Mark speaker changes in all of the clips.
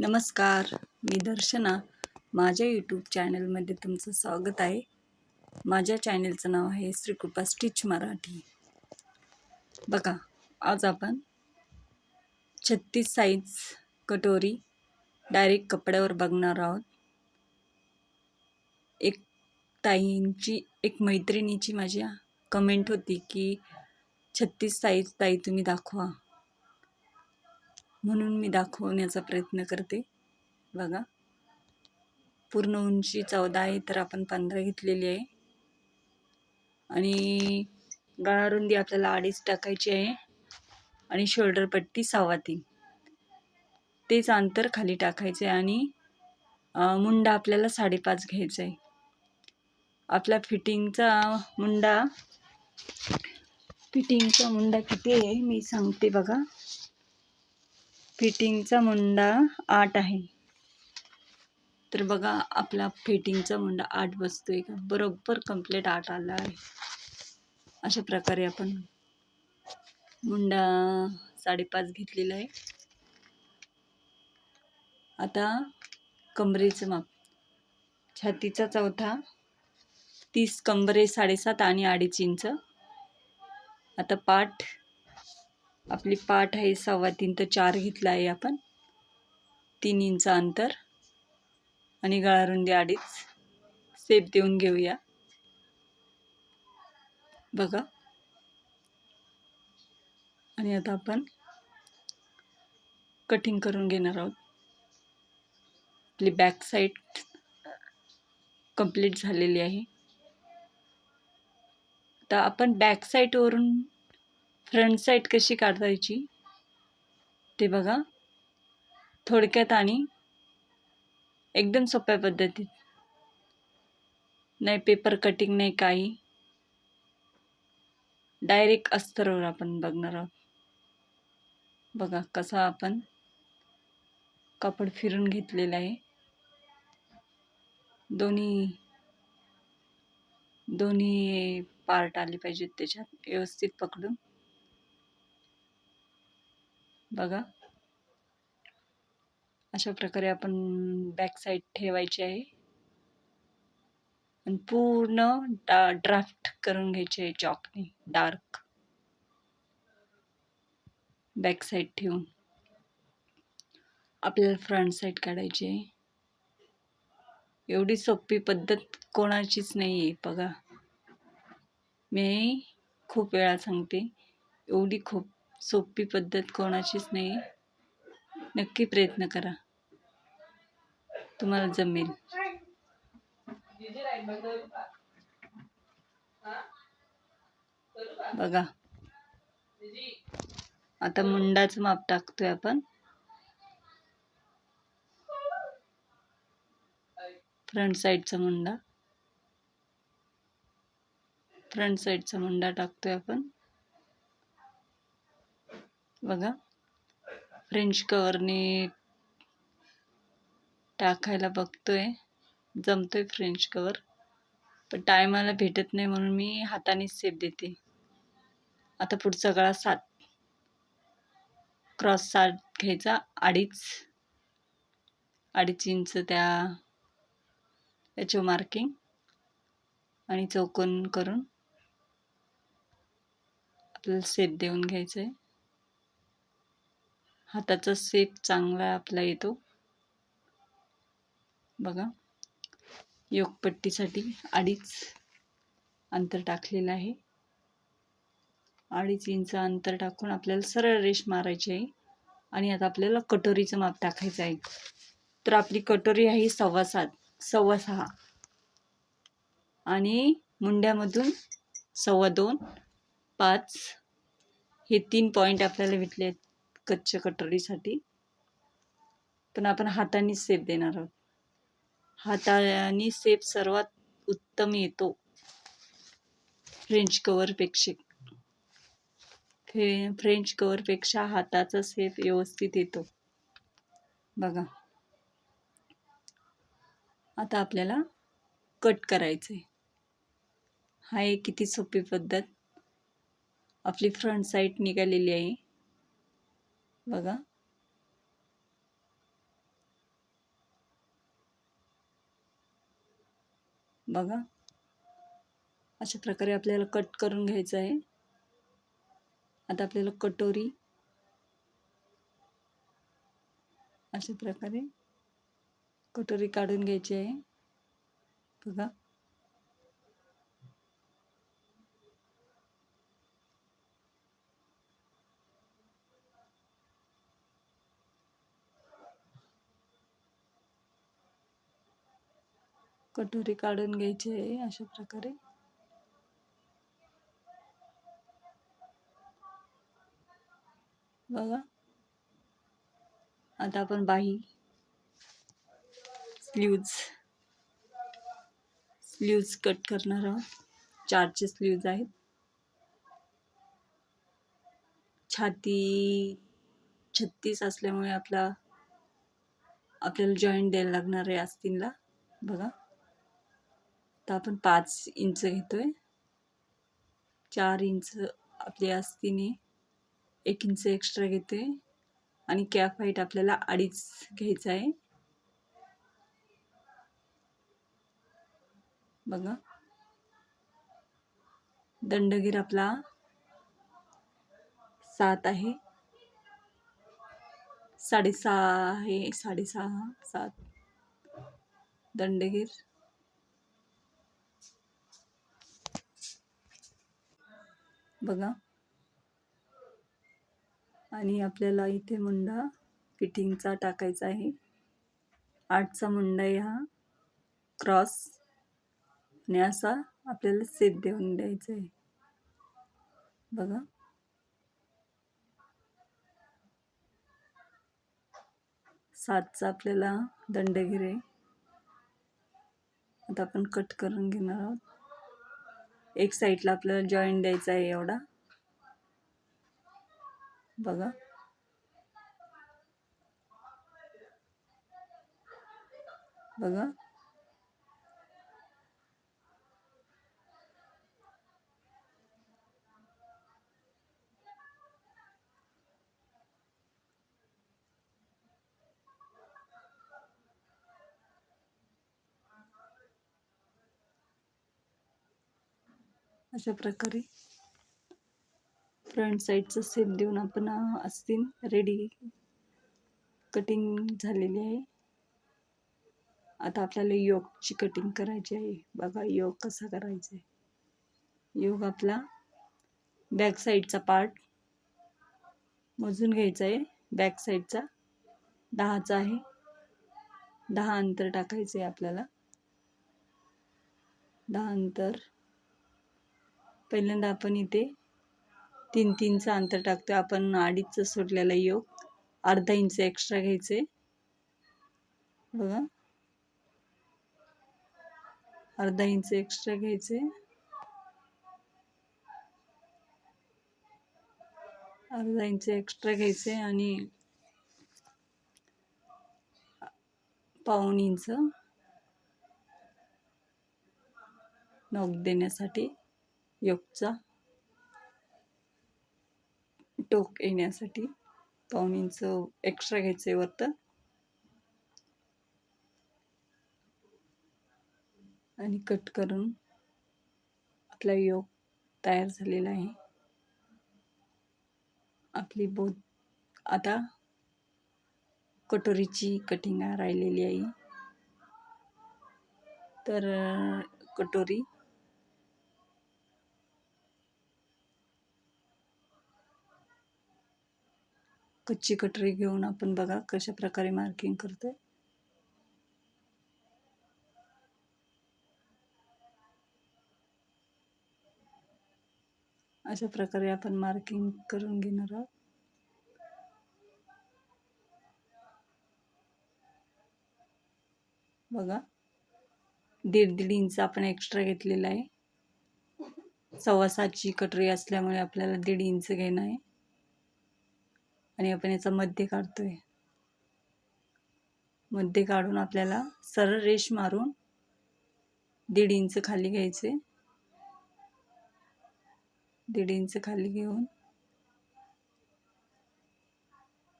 Speaker 1: नमस्कार मी दर्शना. माझ्या यूट्यूब चॅनलमध्ये तुमचं स्वागत आहे. माझ्या चॅनलचं नाव आहे श्रीकृपा स्टिच मराठी. बघा आज आपण छत्तीस साईज कटोरी डायरेक्ट कपड्यावर बघणार आहोत. एक ताईंची एक मैत्रिणीची माझ्या कमेंट होती की छत्तीस साईज ताई तुम्ही दाखवा. म्हणून मी दाखवण्याचा प्रयत्न करते. बघा. पूर्ण उंची चौदा आहे तर आपण पंधरा घेतलेली आहे. आणि गळारुंदी आपल्याला अडीच टाकायची आहे. आणि शोल्डर पट्टी सव्वा तीन. तेच अंतर खाली टाकायचं आहे आणि मुंडा आपल्याला साडेपाच घ्यायचा आहे. आपला फिटिंगचा मुंडा फिटिंगचा मुंडा किती आहे मी सांगते बघा. फिटिंगचा मुंडा आठ आहे. तर बघा आपला फिटिंगचा मुंडा आठ बसतोय का? बरोबर कंप्लीट आठ आला आहे. अशा प्रकारे आपण मुंडा साडेपाच घेतलेला आहे. आता कमरेचं माप. छातीचा चौथा तीस कंबरे साडेसात आणि अडीच इंच. आता पाठ आपली पाठ आहे सव्वा तीन तर चार घेतला आहे आपण. तीन इंच अंतर आणि गळारुंदी अडीच. सेप देऊन घेऊया. बघा. आणि आता आपण कटिंग करून घेणार आहोत. आपली बॅक साईड कंप्लीट झालेली आहे. तर आपण बॅक साईडवरून फ्रंट साईड कशी काढायची ते बघा. थोडक्यात आणि एकदम सोप्या पद्धतीत. नाही पेपर कटिंग नाही काही. डायरेक्ट अस्तरवर आपण बघणार आहोत. बघा कसा आपण कापड फिरून घेतलेला आहे. दोन्ही दोन्ही पार्ट आले पाहिजेत त्याच्यात. व्यवस्थित पकडून. बघा. अशा प्रकारे आपण बॅक साईड ठेवायची आहे. आणि पूर्ण डा ड्राफ्ट करून घ्यायचे आहे चॉकने डार्क बॅक साईड ठेवून. आपल्याला फ्रंट साईड काढायची आहे. एवढी सोपी पद्धत कोणाचीच नाही आहे बघा. मी खूप वेळा सांगते एवढी खूप सोपी पद्धत कोणाचीच नाही. नक्की प्रयत्न करा. तुम्हाला जमेल. बघा. आता मुंडाचं माप टाकतोय आपण. फ्रंट साईडचा मुंडा. फ्रंट साईडचा मुंडा टाकतोय आपण. बघा. फ्रेंच कवरने टाकायला बघतोय. जमतोय फ्रेंच कवर पण टायमाला भेटत नाही म्हणून मी हातानेच सेप देते. आता पुढचा गळा सात. क्रॉस सात घ्यायचा. अडीच. अडीच इंच त्या याच्या मार्किंग आणि चौकोन करून आपल्याला सेप देऊन घ्यायचं आहे हाताचा सेप चांगला आपला येतो. बघा. योगपट्टीसाठी अडीच अंतर टाकलेलं आहे. अडीच इंच अंतर टाकून आपल्याला सरळ रेष मारायची आहे. आणि आता आपल्याला कटोरीचं माप टाकायचं आहे. तर आपली कटोरी आहे सव्वा सात सव्वा सहा. आणि मुंड्यामधून सव्वा दोन पाच. हे तीन पॉईंट आपल्याला भेटले आहेत कच्च्या कटोरीसाठी. पण आपण हाताने सेप देणार आहोत. हाताने सेप सर्वात उत्तम येतो. फ्रेंच कवरपेक्षा फे फ्रेंच कवरपेक्षा हाताचा सेप व्यवस्थित येतो. बघा. आता आपल्याला कट करायचं आहे हा एक किती सोपी पद्धत. आपली फ्रंट साईड निघालेली आहे. बघा. बघा. अशा प्रकारे आपल्याला कट करून घ्यायचं आहे. आता आपल्याला कटोरी. अशा प्रकारे कटोरी काढून घ्यायची आहे. बघा. कटोरी काढून घ्यायची आहे अशा प्रकारे. बघा. आता आपण बाही. स्लीव्ज. स्लीव्ज कट करणार आहोत. चारचे स्लीव्ज आहेत. छाती छत्तीस असल्यामुळे आपला आपल्याला जॉईंट द्यायला लागणार आहे आस्तीनला. बघा. आता आपण पाच इंच घेतोय. चार इंच आपली आस्तीने एक इंच एक्स्ट्रा घेते आणि कॅप हाईट आपल्याला अडीच घ्यायचा आहे. बघा. दंडगीर आपला सात आहे. साडेसहा आहे. साडेसहा सात. दंडगीर. बघा. आणि आपल्याला इथे मुंडा फिटिंगचा टाकायचा आहे. आठचा मुंडा ह्या हा. क्रॉस. आणि असा आपल्याला सेप देऊन द्यायचा आहे. बघा. सातचा आपल्याला दंडगिरे आता आपण कट करून घेणार आहोत. एक साईडला आपल्याला जॉईंट द्यायचा आहे एवढा. बघा. बघा. अशा प्रकारे फ्रंट साईडचं सेप देऊन आपण असतीन रेडी कटिंग झालेली आहे. आता आपल्याला योगची कटिंग करायची आहे. बघा योग कसा करायचा आहे. योग आपला बॅक साईडचा पार्ट मोजून घ्यायचा आहे. बॅक साईडचा दहाचा आहे. दहा अंतर टाकायचं आहे आपल्याला. दहा अंतर पहिल्यांदा आपण इथे तीन तीनचं अंतर टाकतो आपण अडीचचं सोडलेला योग. अर्धा इंच एक्स्ट्रा घ्यायचे. बघा. अर्धा इंच एक्स्ट्रा घ्यायचे. अर्धा इंच एक्स्ट्रा घ्यायचे आणि पाऊन इंच नोक देण्यासाठी योगचा टोक येण्यासाठी पाऊन इंच एक्स्ट्रा घ्यायचं आहे वरतं. आणि कट करून आपला योग तयार झालेला आहे. आपली बोध आता कटोरीची कटिंग राहिलेली आहे. तर कटोरी कच्ची कटरी घेऊन आपण बघा कशा प्रकारे मार्किंग करतोय. अशा प्रकारे आपण मार्किंग करून घेणार आहोत. बघा दीड दीड इंच आपण एक्स्ट्रा घेतलेला आहे. सव्वा सातची कटरी असल्यामुळे आपल्याला दीड इंच घेणं आहे. आणि आपण याचा मध्य काढतोय. मध्य काढून आपल्याला सरळ रेश मारून दीड इंच खाली घ्यायचे. दीड इंच खाली घेऊन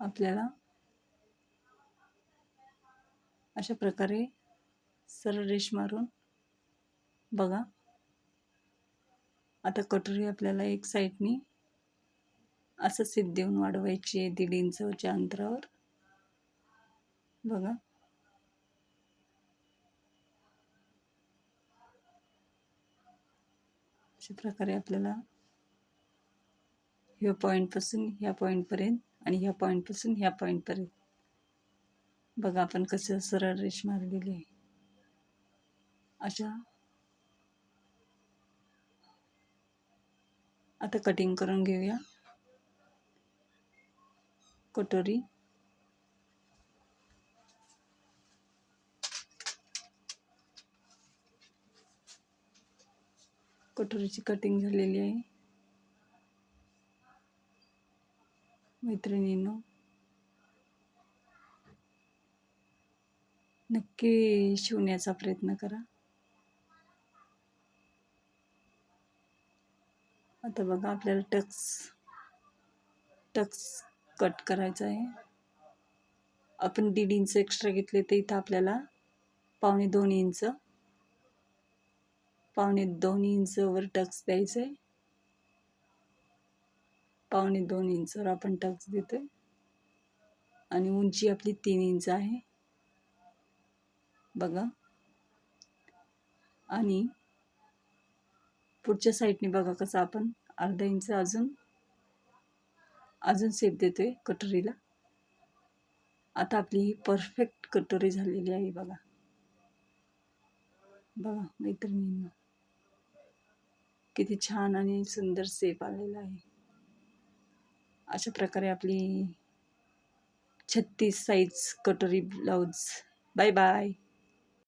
Speaker 1: आपल्याला अशा प्रकारे सरळ रेश मारून बघा. आता कटोरी आपल्याला एक साईडनी असं सीप देऊन वाढवायची आहे दीड इंचच्या अंतरावर बघा. अशा प्रकारे आपल्याला ह्या पॉईंटपासून ह्या पॉईंटपर्यंत आणि ह्या पॉईंटपासून ह्या पॉईंटपर्यंत बघा आपण कसं सरळ रेष मारलेली आहे. अशा. आता कटिंग करून घेऊया. कटोरी. कटोरीची कटिंग झालेली आहे. मैत्रिणींनो. नक्की शिवण्याचा प्रयत्न करा. आता बघा आपल्याला टक्स टक्स कट करायचं आहे. आपण दीड इंच एक्स्ट्रा घेतले तर इथं आपल्याला पावणे दोन इंच पावणे दोन इंचवर टक्स द्यायचं आहे पावणे दोन इंचवर आपण टक्स देतोय. आणि उंची आपली तीन इंच आहे. बघा. आणि पुढच्या साईडने बघा कसं आपण अर्धा इंच अजून अजून सेप आहे कटोरीला. आता आपली ही परफेक्ट कटोरी झालेली आहे बघा. बघा मैत्रिणींना. किती छान आणि सुंदर सेप आलेला आहे. अशा प्रकारे आपली छत्तीस साईज कटोरी ब्लाऊज बाय बाय